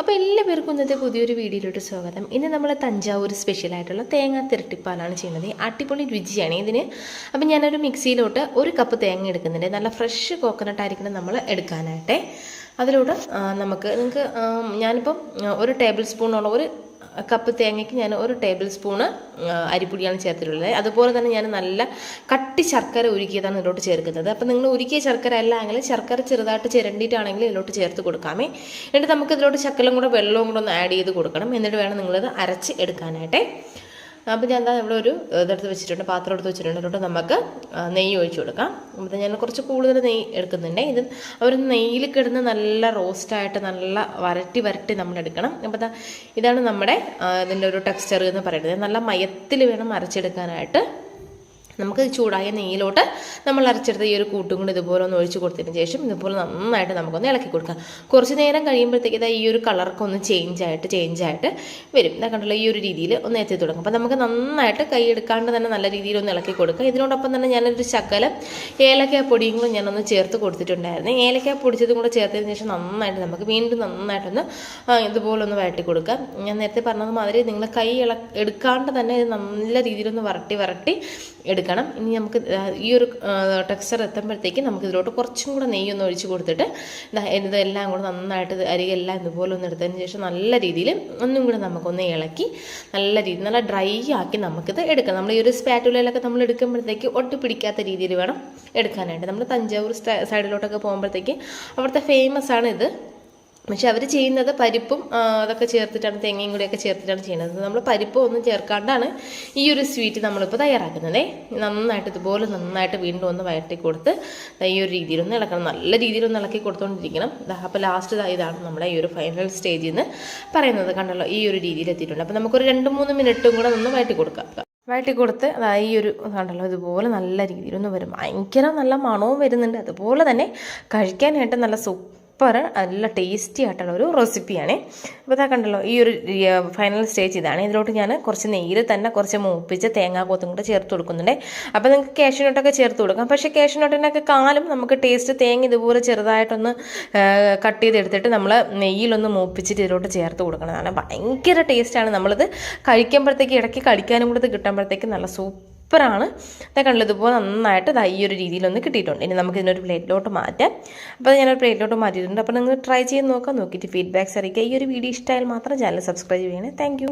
അപ്പോൾ എല്ലാ പേർക്കും ഇന്നത്തെ പുതിയൊരു വീഡിയോയിലോട്ട് സ്വാഗതം. ഇന്ന് നമ്മൾ തഞ്ചാവൂർ സ്പെഷ്യലായിട്ടുള്ള തേങ്ങ തിരട്ടിപ്പാലാണ് ചെയ്യുന്നത്. അടിപൊളി രുചിയാണ് ഇതിന്. അപ്പം ഞാനൊരു മിക്സിയിലോട്ട് ഒരു കപ്പ് തേങ്ങ എടുക്കുന്നുണ്ട്. നല്ല ഫ്രഷ് കോക്കനട്ട് ആയിരിക്കണം നമ്മൾ എടുക്കാനായിട്ട്. അതിലൂടെ നമുക്ക് നിങ്ങൾക്ക് ഞാനിപ്പം ഒരു ടേബിൾ സ്പൂണോളം ഒരു കപ്പ് തേങ്ങയ്ക്ക് ഞാൻ ഒരു ടേബിൾ സ്പൂണ് അരിപ്പൊടിയാണ് ചേർത്തിട്ടുള്ളത്. അതുപോലെ തന്നെ ഞാൻ നല്ല കട്ടി ശർക്കര ഉരുക്കിയതാണ് ഇതിലോട്ട് ചേർക്കുന്നത്. അപ്പം നിങ്ങൾ ഉരുക്കിയ ശർക്കര അല്ല എങ്കിൽ ശർക്കര ചെറുതായിട്ട് ചിരണ്ടിയിട്ടാണെങ്കിൽ ഇതിലോട്ട് ചേർത്ത് കൊടുക്കാമേ. എന്നിട്ട് നമുക്ക് ഇതിലോട്ട് ശക്കലം കൂടെ വെള്ളവും കൂടെ ഒന്ന് ആഡ് ചെയ്ത് കൊടുക്കണം. എന്നിട്ട് വേണം നിങ്ങളിത് അരച്ച് എടുക്കാനായിട്ട്. അപ്പോൾ ഞാൻ എന്താ നമ്മളൊരു ഇതെടുത്ത് വെച്ചിട്ടുണ്ട് പാത്രം എടുത്ത് വെച്ചിട്ടുണ്ട്. അതിലോട്ട് നമുക്ക് നെയ്യ് ഒഴിച്ചു കൊടുക്കാം. അപ്പോൾ ഞാൻ കുറച്ച് കൂടുതൽ നെയ്യ് എടുക്കുന്നുണ്ട്. ഇത് അവർ നെയ്യിൽ കിടന്ന് നല്ല റോസ്റ്റായിട്ട് നല്ല വരട്ടി വരട്ടി നമ്മൾ എടുക്കണം. അപ്പോൾ ഇതാണ് നമ്മുടെ ഇതിന്റെ ഒരു ടെക്സ്ചർ എന്ന് പറയുന്നത്. നല്ല മയത്തിൽ വേണം അരച്ചെടുക്കാനായിട്ട്. നമുക്ക് ചൂടായ നെയ്യിലോട്ട് നമ്മൾ അരച്ചെടുത്ത ഈ ഒരു കൂട്ടും കൂടി ഇതുപോലെ ഒന്ന് ഒഴിച്ച് കൊടുത്തതിന് ശേഷം ഇതുപോലെ നന്നായിട്ട് നമുക്കൊന്ന് ഇളക്കി കൊടുക്കാം. കുറച്ച് നേരം കഴിയുമ്പോഴത്തേക്ക് ഇതാ ഈ ഒരു കളറൊക്കെ ഒന്ന് ചേഞ്ച് ആയിട്ട് ചേഞ്ച് ആയിട്ട് വരും. ഇതാ കണ്ടല്ലോ ഈ ഒരു രീതിയിൽ ഒന്ന് എത്തി തുടങ്ങും. അപ്പോൾ നമുക്ക് നന്നായിട്ട് കൈ എടുക്കാണ്ട് തന്നെ നല്ല രീതിയിൽ ഒന്ന് ഇളക്കി കൊടുക്കുക ഇതിനോടൊപ്പം തന്നെ ഞാനൊരു ശകലം ഏലക്ക പൊടിയും കൂടെ ഞാനൊന്ന് ചേർത്ത് കൊടുത്തിട്ടുണ്ടായിരുന്നു. ഏലക്ക പൊടിച്ചതും കൂടെ ചേർത്തതിന് ശേഷം നന്നായിട്ട് നമുക്ക് വീണ്ടും നന്നായിട്ടൊന്ന് ആ, ഇതുപോലെ ഒന്ന് വരട്ടി കൊടുക്കാം. ഞാൻ നേരത്തെ പറഞ്ഞത് മാതിരി നിങ്ങൾ കൈ ഇള എടുക്കാണ്ട് തന്നെ നല്ല രീതിയിലൊന്ന് വരട്ടി വരട്ടി എടുക്കണം. ഇനി നമുക്ക് ഈ ഒരു ടെക്സ്ചർ എത്തുമ്പോഴത്തേക്ക് നമുക്ക് ഇതിലോട്ട് കുറച്ചും കൂടെ നെയ്യൊന്ന് ഒഴിച്ച് കൊടുത്തിട്ട് ഇതെല്ലാം കൂടെ നന്നായിട്ട് അരികെല്ലാം ഇതുപോലെ ഒന്ന് എടുത്തതിന് ശേഷം നല്ല രീതിയിൽ ഒന്നും കൂടെ നമുക്കൊന്ന് ഇളക്കി നല്ല രീതി നല്ല ഡ്രൈ ആക്കി നമുക്കിത് എടുക്കാം. നമ്മൾ ഈ ഒരു സ്പാറ്റുലയിലൊക്കെ നമ്മൾ എടുക്കുമ്പോഴത്തേക്ക് ഒട്ടിപ്പിടിക്കാത്ത രീതിയിൽ വേണം എടുക്കാനായിട്ട്. നമ്മൾ തഞ്ചാവൂർ സൈഡിലോട്ടൊക്കെ പോകുമ്പോഴത്തേക്ക് അവിടുത്തെ ഫേമസ് ആണ് ഇത്. പക്ഷെ അവർ ചെയ്യുന്നത് പരിപ്പും അതൊക്കെ ചേർത്തിട്ടാണ് തേങ്ങയും കൂടിയൊക്കെ ചേർത്തിട്ടാണ് ചെയ്യുന്നത്. നമ്മൾ പരിപ്പ് ഒന്നും ചേർക്കാണ്ടാണ് ഈ ഒരു സ്വീറ്റ് നമ്മളിപ്പോൾ തയ്യാറാക്കുന്നത്. നന്നായിട്ട് ഇതുപോലെ നന്നായിട്ട് വീണ്ടും ഒന്ന് വയറ്റി കൊടുത്ത് ഈ ഒരു രീതിയിലൊന്ന് ഇളക്കണം. നല്ല രീതിയിലൊന്ന് ഇളക്കി കൊടുത്തുകൊണ്ടിരിക്കണം അപ്പോൾ ലാസ്റ്റ് ഇതാണ് നമ്മുടെ ഈ ഒരു ഫൈനൽ സ്റ്റേജിൽ നിന്ന് പറയുന്നത് കണ്ടല്ലോ. ഈ ഒരു രീതിയിൽ എത്തിയിട്ടുണ്ട്. അപ്പോൾ നമുക്കൊരു രണ്ട് മൂന്ന് മിനിറ്റും കൂടെ ഒന്ന് വയറ്റി കൊടുക്കാം. വയറ്റി കൊടുത്ത് ഈ ഒരു കണ്ടല്ലോ ഇതുപോലെ നല്ല രീതിയിലൊന്ന് വരും. ഭയങ്കര നല്ല മണവും വരുന്നുണ്ട്. അതുപോലെ തന്നെ കഴിക്കാനായിട്ട് നല്ല സൂപ്പർ നല്ല ടേസ്റ്റി ആയിട്ടുള്ള ഒരു റെസിപ്പിയാണ് അപ്പോൾ ഇതാ കണ്ടല്ലോ ഈ ഒരു ഫൈനൽ സ്റ്റേജ് ഇതാണ്. ഇതിലോട്ട് ഞാൻ കുറച്ച് നെയ്യിൽ തന്നെ കുറച്ച് മൂപ്പിച്ച് തേങ്ങാക്കോത്തും കൂടെ ചേർത്ത് കൊടുക്കുന്നുണ്ട്. അപ്പോൾ നിങ്ങൾക്ക് കാഷ്യൂനട്ടൊക്കെ ചേർത്ത് കൊടുക്കാം. പക്ഷേ കാഷ്യൂനട്ടിനൊക്കെ കാലം നമുക്ക് ടേസ്റ്റ് തേങ്ങ ഇതുപോലെ ചെറുതായിട്ടൊന്ന് കട്ട് ചെയ്തെടുത്തിട്ട് നമ്മൾ നെയ്യിലൊന്ന് മൂപ്പിച്ചിട്ട് ഇതിലോട്ട് ചേർത്ത് കൊടുക്കണതാണ്. ഭയങ്കര ടേസ്റ്റാണ് നമ്മളിത് കഴിക്കുമ്പോഴത്തേക്ക് ഇടയ്ക്ക് കഴിക്കാനും കൂടെ ഇത് കിട്ടുമ്പോഴത്തേക്ക് നല്ല സൂപ്പറാണ്. ഇതാ കണ്ടല്ലോ ഇതുപോലെ നന്നായിട്ട് ദാ ഈ ഒരു രീതിയിലൊന്ന് കിട്ടിയിട്ടുണ്ട്. ഇനി നമുക്ക് ഇതിനൊരു പ്ലേറ്റിലോട്ട് മാറ്റാം. അപ്പോൾ ഞാനൊരു പ്ലേറ്റിലോട്ട് മാറ്റിയിട്ടുണ്ട്. അപ്പോൾ നിങ്ങൾ ട്രൈ ചെയ്ത് നോക്കാം. നോക്കിയിട്ട് ഫീഡ്ബാക്ക്സ് അറിയിക്കുക. ഈ ഒരു വീഡിയോ ഇഷ്ടമായാൽ മാത്രം ചാനൽ സബ്സ്ക്രൈബ് ചെയ്യണേ. താങ്ക്